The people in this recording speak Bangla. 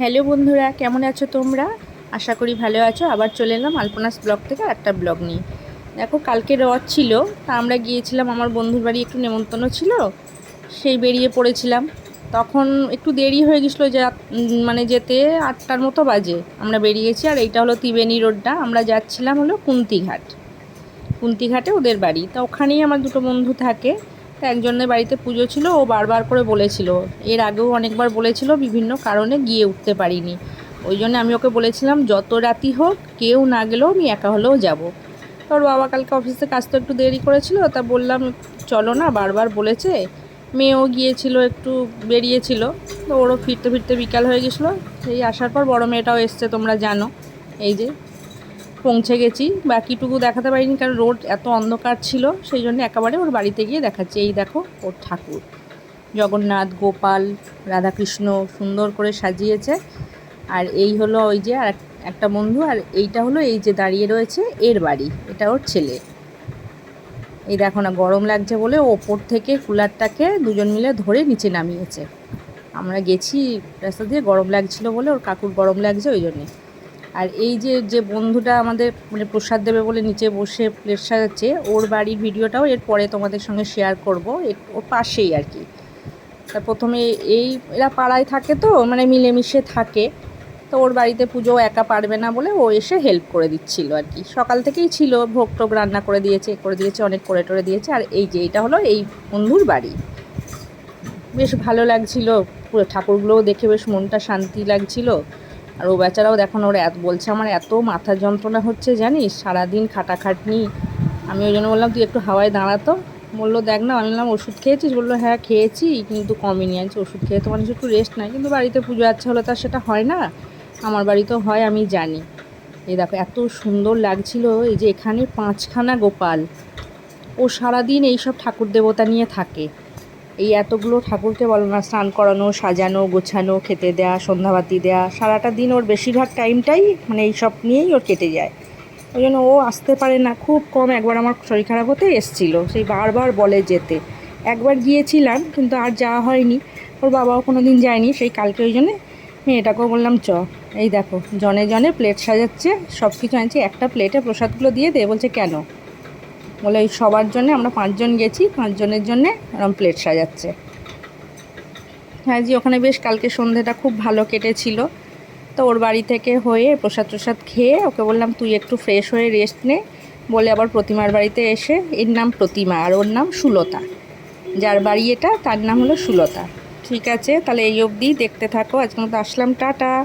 হ্যালো বন্ধুরা, কেমন আছো তোমরা? আশা করি ভালো আছো। আবার চলে এলাম আলপনাস ব্লগ থেকে একটা ব্লগ নিয়ে। দেখো, কালকে রথ ছিল, তা আমরা গিয়েছিলাম, আমার বন্ধুর বাড়ি একটু নেমন্তন্ন ছিল, সেই বেরিয়ে পড়েছিলাম। তখন একটু দেরি হয়ে গেছিল যে মানে যেতে, আটটার মতো বাজে। আমরা বেরিয়েছি, আর এইটা হলো ত্রিবেণী রোডটা। আমরা যাচ্ছিলাম হলো কুন্তিঘাট। কুন্তিঘাটে ওদের বাড়ি। তা ওখানেই আমার দুটো বন্ধু থাকে। একজনের বাড়িতে পুজো ছিল, ও বারবার করে বলেছিল। এর আগেও অনেকবার বলেছিল, বিভিন্ন কারণে গিয়ে উঠতে পারিনি। ওই জন্য আমি ওকে বলেছিলাম, যত রাতি হোক, কেউ না গেলেও আমি একা হলেও যাব। তোর বাবা কালকে অফিসে কাজ তো একটু দেরি করেছিল, তা বললাম, চলো না, বারবার বলেছে। মেয়েও গিয়েছিল, একটু বেরিয়েছিল, তো ওরও ফিরতে ফিরতে বিকাল হয়ে গেছিল। সেই আসার পর বড় মেয়েটাও এসছে, তোমরা জানো। এই যে পৌঁছে গেছি। বাকিটুকু দেখাতে পারিনি কারণ রোড এত অন্ধকার ছিল, সেই জন্য একেবারে ওর বাড়িতে গিয়ে দেখাচ্ছি। এই দেখো, ওর ঠাকুর। জগন্নাথ, গোপাল, রাধাকৃষ্ণ সুন্দর করে সাজিয়েছে। আর এই হলো ওই যে আর এক- একটা বন্ধু, আর এইটা হলো এই যে দাঁড়িয়ে রয়েছে এর বাড়ি। এটা ওর ছেলে। এই দেখো না, গরম লাগছে বলে ওপর থেকে কুলারটাকে দুজন মিলে ধরে নিচে নামিয়েছে। আমরা গেছি রাস্তা দিয়ে, গরম লাগছিল বলে ওর কাকুর গরম লাগছে ওই জন্যে। আর এই যে যে বন্ধুটা আমাদের মানে প্রসাদ দেবে বলে নিচে বসে প্লেট সাজাচ্ছে, ওর বাড়ির ভিডিওটাও এর পরে তোমাদের সঙ্গে শেয়ার করব ওর পাশেই আর কি। তা প্রথমে এই, এরা পাড়ায় থাকে তো মানে মিলেমিশে থাকে, তো ওর বাড়িতে পুজো একা পারবে না বলে ও এসে হেল্প করে দিচ্ছিল আর কি। সকাল থেকেই ছিল, ভোগ টোগ রান্না করে দিয়েছে করে দিয়েছে, অনেক করে টরে দিয়েছে, আর এই যে, এটা হলো এই বন্ধুর বাড়ি। বেশ ভালো লাগছিল ঠাকুরগুলোও দেখে বেশ মনটা শান্তি লাগছিল। আর ও বেচারাও দেখুন ওরা এত বলছে আমার এত মাথা যন্ত্রণা হচ্ছে, জানিস? সারাদিন খাটাখাটনি। আমি ওই জন্য বললাম, তুই একটু হাওয়ায় দাঁড়াতো বলল, দেখ না, আমি বললাম, ওষুধ খেয়েছিস? বলল হ্যাঁ খেয়েছি, কিন্তু কমেনি আছে ওষুধ খেয়ে তো মানুষ একটু রেস্ট নেয় কিন্তু বাড়িতে পুজো আচ্ছা হলে তার সেটা হয় না। আমার বাড়িতেও হয়, আমি জানি। এই দেখো, এত সুন্দর লাগছিল, এই যে এখানে পাঁচখানা গোপাল। ও সারাদিন এইসব ঠাকুর দেবতা নিয়ে থাকে। এই এতগুলো ঠাকুরকে বলো না, স্নান করানো, সাজানো, গোছানো, খেতে দেয়া, সন্ধ্যাবাতি দেয়া, সারাটা দিন ওর বেশিরভাগ টাইমটাই মানে এইসব নিয়েই ওর কেটে যায়। ওই জন্য ও আসতে পারে না, খুব কম একবার আমার শরীর খারাপ হতে এসছিল, সেই বারবার বলে যেতে। একবার গিয়েছিলাম, কিন্তু আর যাওয়া হয়নি, ওর বাবাও কোনো দিন যায়নি, সেই কালকে ওই জন্যে মেয়েটাকেও বললাম, চ, এই দেখো, জনে জনে প্লেট সাজাচ্ছে সব কিছু আনছি, একটা প্লেটে প্রসাদগুলো দিয়ে দে, বলছে, কেন? বলে এই সবার জন্য আমরা পাঁচজন গেছি, পাঁচজনের জন্যে এরকম প্লেট সাজাচ্ছে। হ্যাঁ জি, ওখানে বেশ কালকে সন্ধেটা খুব ভালো কেটেছিল। তো ওর বাড়ি থেকে হয়ে প্রসাদ প্রসাদ খেয়ে ওকে বললাম, তুই একটু ফ্রেশ হয়ে রেস্ট নে। বলে আবার প্রতিমার বাড়িতে এসে এর নাম প্রতিমা আর ওর নাম সুলতা। যার বাড়ি এটা, তার নাম হলো সুলতা। ঠিক আছে, তাহলে এই অবধি দেখতে থাকো আজকে মতো আসলাম, টাটা।